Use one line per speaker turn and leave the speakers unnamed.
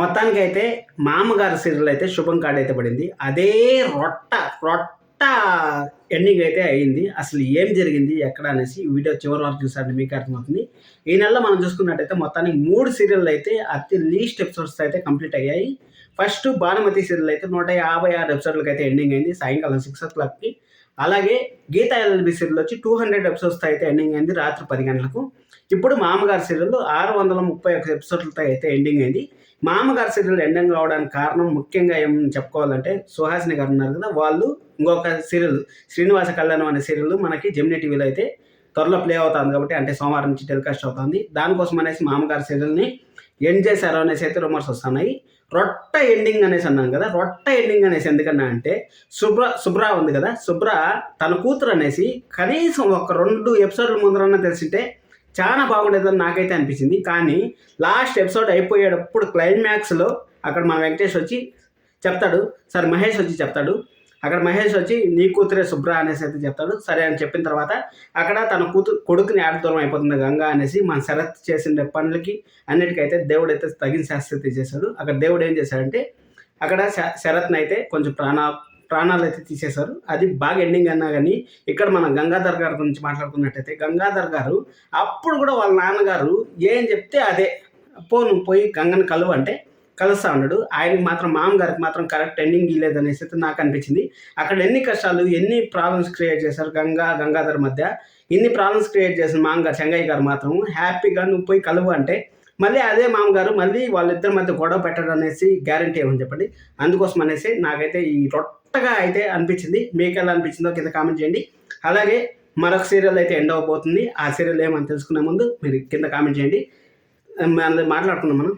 మొత్తానికి అయితే మామగారి సీరియల్ అయితే శుభం కార్డు అయితే పడింది. అదే రొట్ట రొట్ట ఎండింగ్ అయితే అయింది. అసలు ఏం జరిగింది ఎక్కడ అనేసి ఈ వీడియో చివరి వరకు చూసారంటే మీకు అర్థమవుతుంది. ఈ నెలలో మనం చూసుకున్నట్టయితే మొత్తానికి మూడు సీరియల్ అయితే అతి లీస్ట్ ఎపిసోడ్స్ అయితే కంప్లీట్ అయ్యాయి. ఫస్ట్ భానుమతి సీరియల్ అయితే నూట యాభై ఆరు ఎపిసోడ్లకి అయితే ఎండింగ్ అయింది సాయంకాలం సిక్స్ ఓ క్లాక్కి అలాగే గీతా ఎల్ఎల్బి సీరియల్ వచ్చి టూ హండ్రెడ్ ఎపిసోడ్స్తో అయితే ఎండింగ్ అయింది రాత్రి పది గంటలకు. ఇప్పుడు మామగారి సీరియల్ ఆరు వందల ముప్పై ఒక ఎపిసోడ్లతో అయితే ఎండింగ్ అయింది. మామగారి సీరియల్ ఎండింగ్ అవడానికి కారణం ముఖ్యంగా ఏం చెప్పుకోవాలంటే సుహాసిని గారు ఉన్నారు కదా వాళ్ళు ఇంకొక సీరియల్ శ్రీనివాస కళ్యాణం అనే సీరియల్ మనకి జెమిని టీవీలో అయితే త్వరలో ప్లే అవుతుంది కాబట్టి అంటే సోమవారం నుంచి టెలికాస్ట్ అవుతుంది. దానికోసం అనేసి మామగారి సీరియల్ని ఎండ్ చేశారు అనేసి అయితే రూమర్స్ వస్తున్నాయి. రొట్ట ఎండింగ్ అనేసి అన్నాం కదా రొట్ట ఎండింగ్ అనేసి ఎందుకన్నా అంటే శుభ్ర శుభ్ర ఉంది కదా శుభ్ర తన కూతురు అనేసి కనీసం ఒక రెండు ఎపిసోడ్ల ముందరన్నా తెలిసింటే చాలా బాగుండేదని నాకైతే అనిపించింది. కానీ లాస్ట్ ఎపిసోడ్ అయిపోయేటప్పుడు క్లైమాక్స్లో అక్కడ మన వెంకటేష్ వచ్చి చెప్తాడు సార్ మహేష్ వచ్చి చెప్తాడు అక్కడ మహేష్ వచ్చి నీ కూతురే శుభ్ర అనేసి అయితే చెప్తాడు. సరే అని చెప్పిన తర్వాత అక్కడ తన కూతురు కొడుకుని ఆడ దూరం అయిపోతుంది గంగా అనేసి మన శరత్ చేసిన పనులకి అన్నిటికైతే దేవుడు అయితే తగిన శాస్త్రత చేశాడు. అక్కడ దేవుడు ఏం చేశాడంటే అక్కడ శ- శరత్ని అయితే కొంచెం ప్రాణ ప్రాణాలు అయితే తీసేశారు. అది బాగా ఎండింగ్ అన్నా కానీ ఇక్కడ మనం గంగాధర్ గారి గురించి మాట్లాడుకున్నట్టయితే గంగాధర్ గారు అప్పుడు కూడా వాళ్ళ నాన్నగారు ఏం చెప్తే అదే. పో నువ్వు పోయి గంగని కలువు అంటే కలుస్తా ఉన్నాడు ఆయనకి మాత్రం మామగారికి మాత్రం కరెక్ట్ ఎండింగ్ ఇవ్వలేదనేసి అయితే నాకు అనిపించింది. అక్కడ ఎన్ని కష్టాలు ఎన్ని ప్రాబ్లమ్స్ క్రియేట్ చేశారు గంగా గంగాధర్ మధ్య? ఇన్ని ప్రాబ్లమ్స్ క్రియేట్ చేసిన మామగారు చెంగయ్య గారు మాత్రం హ్యాపీగా నువ్వు పోయి కలువు అంటే మళ్ళీ అదే మామగారు మళ్ళీ వాళ్ళిద్దరి మధ్య గొడవ పెట్టడం అనేసి గ్యారంటీ ఏమని చెప్పండి. అందుకోసం అనేసి నాకైతే ఈ రొట్టగా అయితే అనిపించింది. మీకు ఎలా అనిపించిందో కింద కామెంట్ చేయండి. అలాగే మరొక సీరియల్ అయితే ఎండ్ అవ్వబోతుంది ఆ సీరియల్ ఏమని తెలుసుకునే ముందు మీరు కింద కామెంట్ చేయండి. మాట్లాడుకున్నాం మనం.